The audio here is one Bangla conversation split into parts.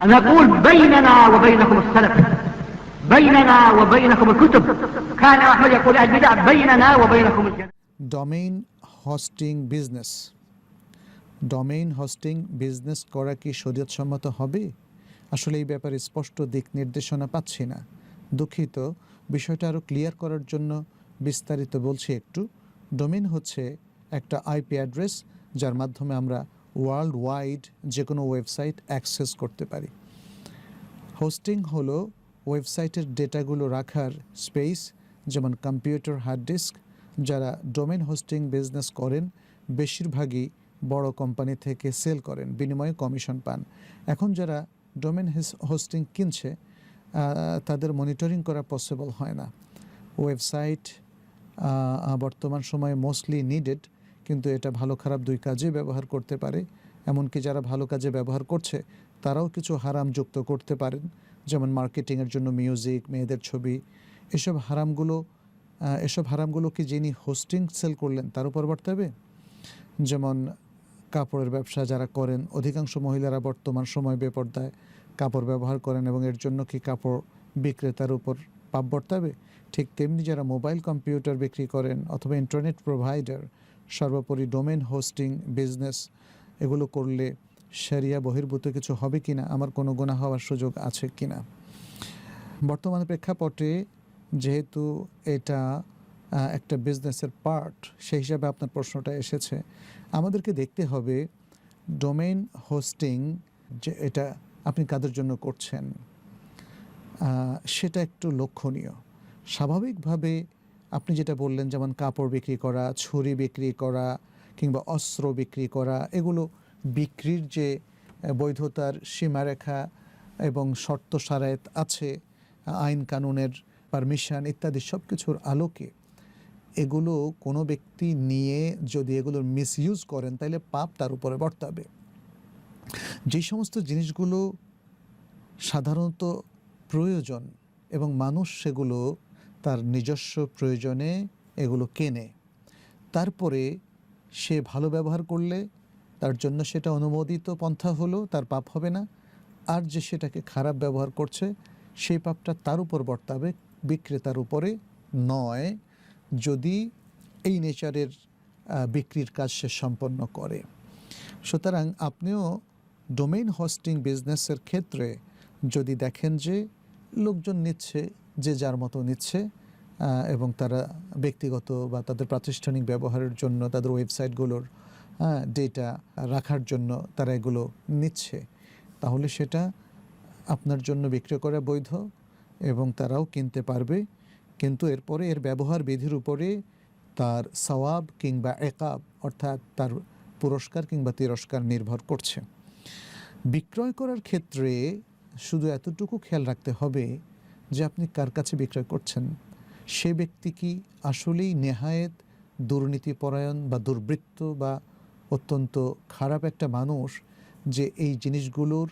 نقول بيننا وبينكم السلف بيننا وبينكم الكتب كان أحمد يقول البدع بيننا وبينكم الجنة domain hosting business domain hosting business করা কি শরীয়তসম্মত হবে আসলে এই ব্যাপারে স্পষ্ট দিক নির্দেশনা পাচ্ছি না দুঃখিত বিষয়টা আরও ক্লিয়ার করার জন্য বিস্তারিত বলছি একটু ডোমেইন হচ্ছে একটা আইপি অ্যাড্রেস যার মাধ্যমে আমরা ওয়ার্ল্ড ওয়াইড যে কোনো ওয়েবসাইট অ্যাক্সেস করতে পারি। হোস্টিং হলো ওয়েবসাইটের ডেটাগুলো রাখার স্পেস যেমন কম্পিউটার হার্ড ডিস্ক যারা ডোমেন হোস্টিং বিজনেস করেন, বেশিরভাগই বড় কোম্পানি থেকে সেল করেন, বিনিময়ে কমিশন পান। এখন যারা ডোমেন হোস্টিং কিনছে তাদের মনিটরিং করা পসিবল হয় না। ওয়েবসাইট বর্তমান সময়ে মোস্টলি নিডেড কিন্তু এটা ভালো খারাপ দুই কাজে ব্যবহার করতে পারে। এমনকি যারা ভালো কাজে ব্যবহার করছে, তারাও কিছু হারাম যুক্ত করতে পারেন। যেমন মার্কেটিংয়ের জন্য মিউজিক, মেয়েদের ছবি। এসব হারামগুলো এসব হারামগুলো কি যিনি হোস্টিং সেল করলেন, তার উপর বর্তাবে যেমন কাপড়ের ব্যবসা যারা করেন, অধিকাংশ মহিলারা বর্তমান সময় বেপর্দায় কাপড় ব্যবহার করেন এবং এর জন্য কি কাপড় বিক্রেতার উপর পাপ বর্তাবে? ঠিক তেমনি যারা মোবাইল কম্পিউটার বিক্রি করেন অথবা ইন্টারনেট প্রোভাইডার সর্বোপরি ডোমেন হোস্টিং, বিজনেস এগুলো করলে সেরিয়া বহির্ভূত কিছু হবে কি না আমার কোনো গুণা হওয়ার সুযোগ আছে কি না বর্তমান প্রেক্ষাপটে যেহেতু এটা একটা বিজনেসের পার্ট, সেই হিসাবে আপনার প্রশ্নটা এসেছে। আমাদেরকে দেখতে হবে ডোমেইন হোস্টিং যে এটা আপনি কাদের জন্য করছেন। সেটা একটু লক্ষণীয়। স্বাভাবিকভাবে আপনি যেটা বললেন, যেমন কাপড় বিক্রি করা, ছুরি বিক্রি করা, কিংবা অস্ত্র বিক্রি করা, এগুলো বিক্রির যে বৈধতার সীমারেখা এবং শর্ত সারায়ত আছে, আইন কানুনের পারমিশন ইত্যাদি সব কিছুর আলোকে, এগুলো কোনো ব্যক্তি নিয়ে যদি এগুলোর মিসইউজ করেন তাহলে পাপ তার উপরে বর্তাবে। যে সমস্ত জিনিসগুলো সাধারণত প্রয়োজন এবং মানুষ সেগুলো তার নিজস্ব প্রয়োজনে এগুলো কেনে। তারপরে সে ভালো ব্যবহার করলে তার জন্য সেটা অনুমোদিত পন্থা হলো, তার পাপ হবে না। আর যে সেটাকে খারাপ ব্যবহার করছে সেই পাপটা তার উপর বর্তাবে, বিক্রেতার উপরে নয়, যদি এই নেচারের বিক্রির কাজ সে সম্পন্ন করে। সুতরাং আপনিও ডোমেইন হোস্টিং বিজনেসের ক্ষেত্রে যদি দেখেন যে লোকজন নিচ্ছে যে যার মতো নিচ্ছে এবং তারা ব্যক্তিগত বা তাদের প্রাতিষ্ঠানিক ব্যবহারের জন্য তাদের ওয়েবসাইটগুলোর ডেটা রাখার জন্য তারা এগুলো নিচ্ছে। তাহলে সেটা আপনার জন্য বিক্রি করা বৈধ এবং তারাও কিনতে পারবে। কিন্তু এরপরে এর ব্যবহার বিধির উপরে তার সওয়াব কিংবা একাব, অর্থাৎ তার পুরস্কার কিংবা তিরস্কার নির্ভর করছে। বিক্রয় করার ক্ষেত্রে শুধু এতটুকু খেয়াল রাখতে হবে যে আপনি কার কাছে বিক্রয় করছেন, সে ব্যক্তি কি আসলেই নেহায়েত দুর্নীতিপরায়ণ বা দুর্বৃত্ত বা অত্যন্ত খারাপ একটা মানুষ যে এই জিনিসগুলোর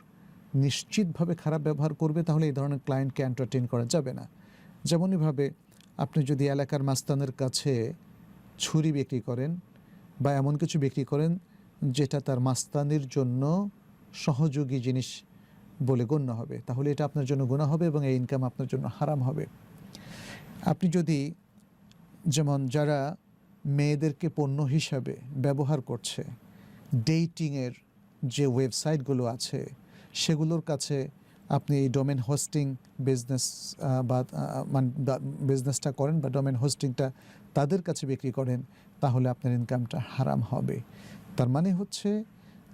নিশ্চিতভাবে খারাপ ব্যবহার করবে? তাহলে এই ধরনের ক্লায়েন্টকে এন্টারটেন করা যাবে না। যেমনইভাবে আপনি যদি এলাকার মাস্তানের কাছে ছুরি বিক্রি করেন বা এমন কিছু বিক্রি করেন, যেটা তার মাস্তানির জন্য সহযোগী জিনিস বলে গণ্য হবে। তাহলে এটা আপনার জন্য গুণা হবে এবং এই ইনকাম আপনার জন্য হারাম হবে। আপনি যদি যেমন যারা মেয়েদেরকে পণ্য হিসাবে ব্যবহার করছে ডেটিংয়ের যে ওয়েবসাইটগুলো আছে সেগুলোর কাছে আপনি এই ডোমেন হোস্টিং বিজনেস বা আহ, মানে বিজনেসটা করেন বা ডোমেন হোস্টিংটা তাদের কাছে বিক্রি করেন তাহলে আপনার ইনকামটা হারাম হবে। তার মানে হচ্ছে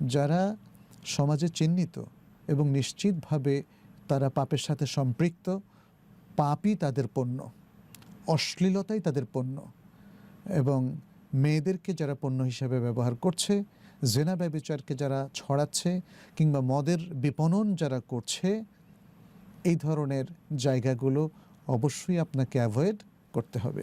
যারা সমাজে চিহ্নিত এবং নিশ্চিতভাবে তারা পাপের সাথে সম্পৃক্ত। পাপই তাদের পণ্য। অশ্লীলতাই তাদের পণ্য। এবং মেয়েদেরকে যারা পণ্য হিসাবে ব্যবহার করছে, জেনা ব্যবচারকে যারা ছড়াচ্ছে কিংবা মদের বিপণন যারা করছে, এই ধরনের জায়গাগুলো অবশ্যই আপনাকে অ্যাভয়েড করতে হবে।